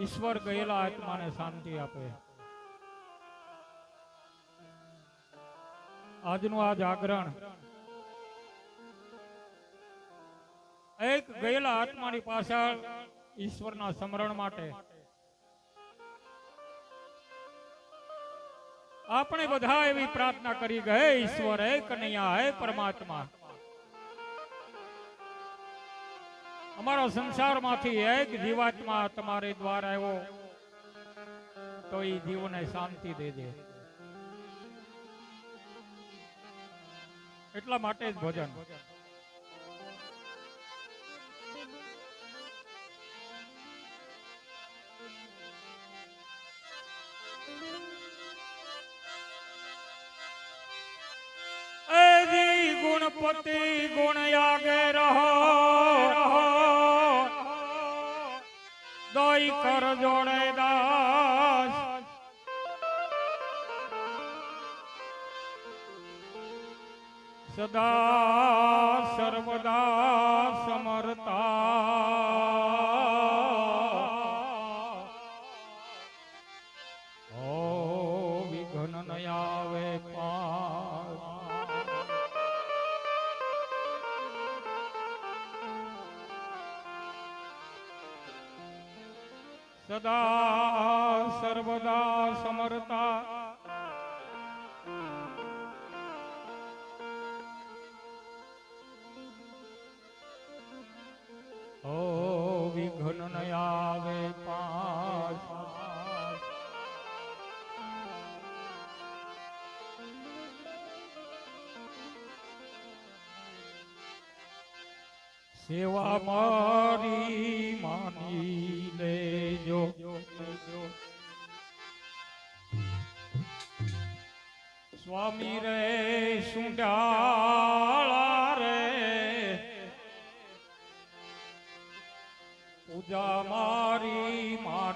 ઈશ્વર ગયેલા આત્માને શાંતિ આપે. આજનું આ જાગરણ એક ગયેલા આત્માની પાછળ ઈશ્વરના સ્મરણ માટે. આપણે બધા એવી પ્રાર્થના કરી ગયે ઈશ્વર હે કનૈયા હે પરમાત્મા. અમારા સંસારમાંથી એક જીવાત્મા તમારે દ્વારા આવ્યો, તો એ જીવને શાંતિ દેજે. એટલા માટે જ ભજન. ગુણપતિ ગુણ આગે રહો. દોઈ કર જોડે દાસ. સદા સર્વદા સર્વદા સમરતા. ઓ વિઘન આવે સેવા મારી સ્વામી રે સુંડાળા રે. પૂજા મારી માની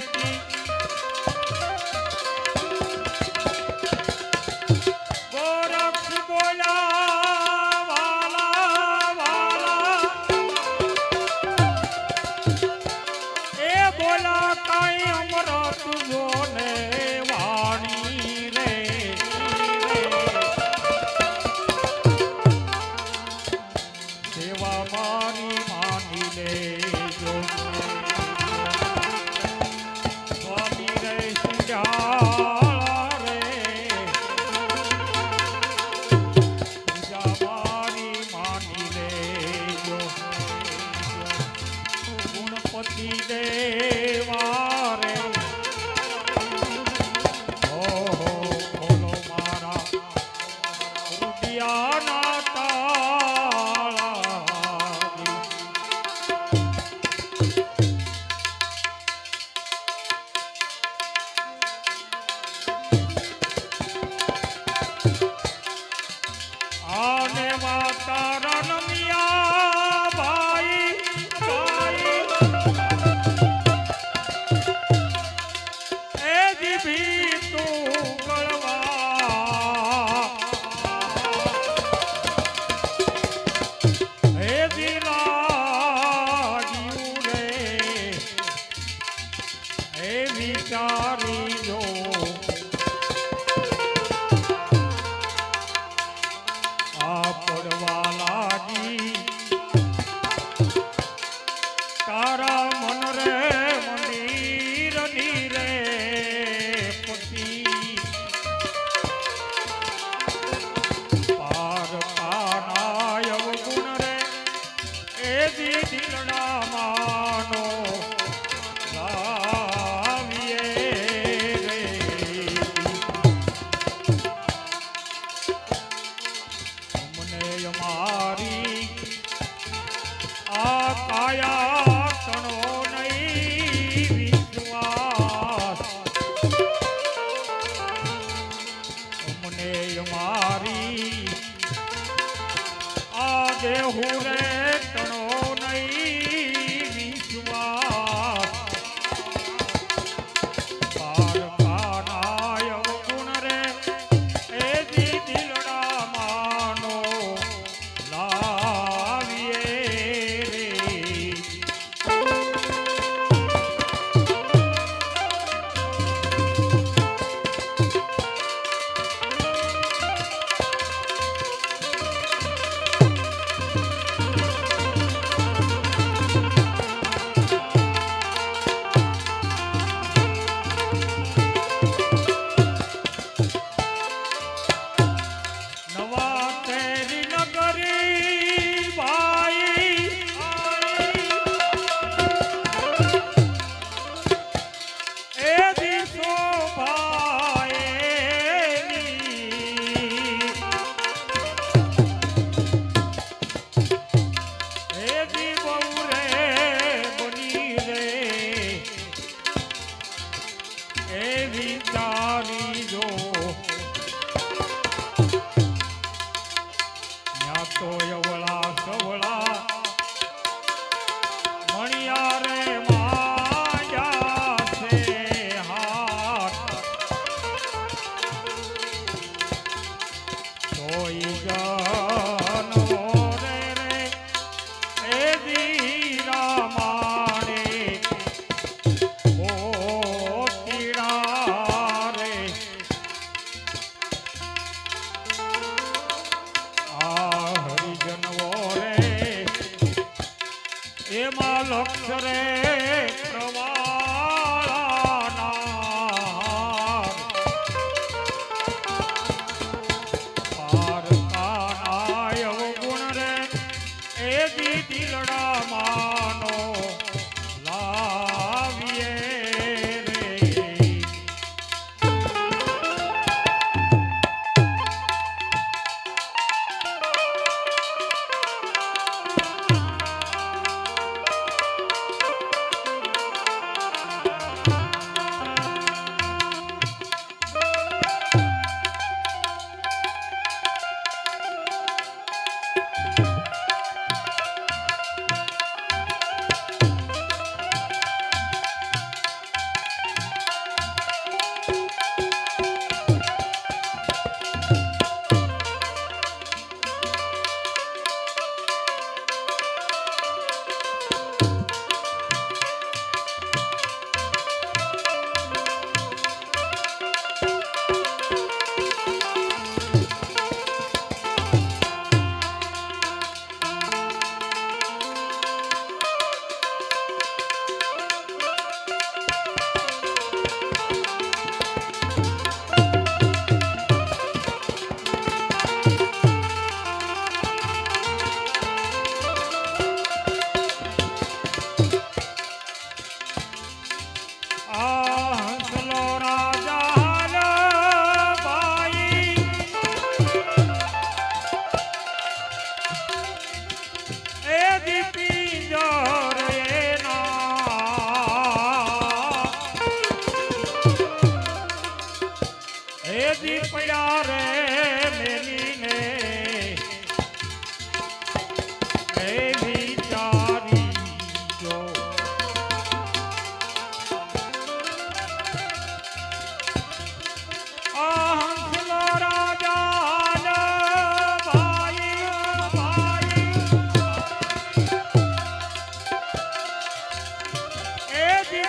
Thank you.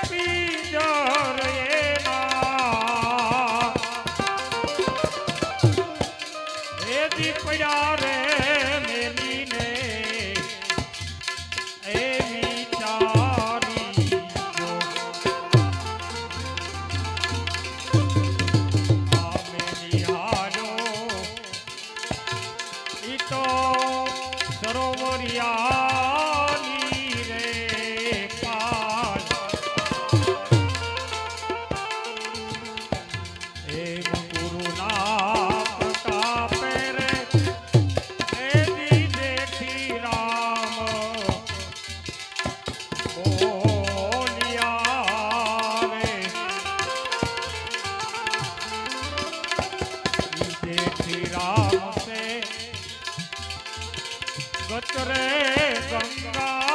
એ ગત રે ગંગા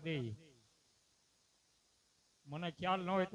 દે મને ખ્યાલ ન હોય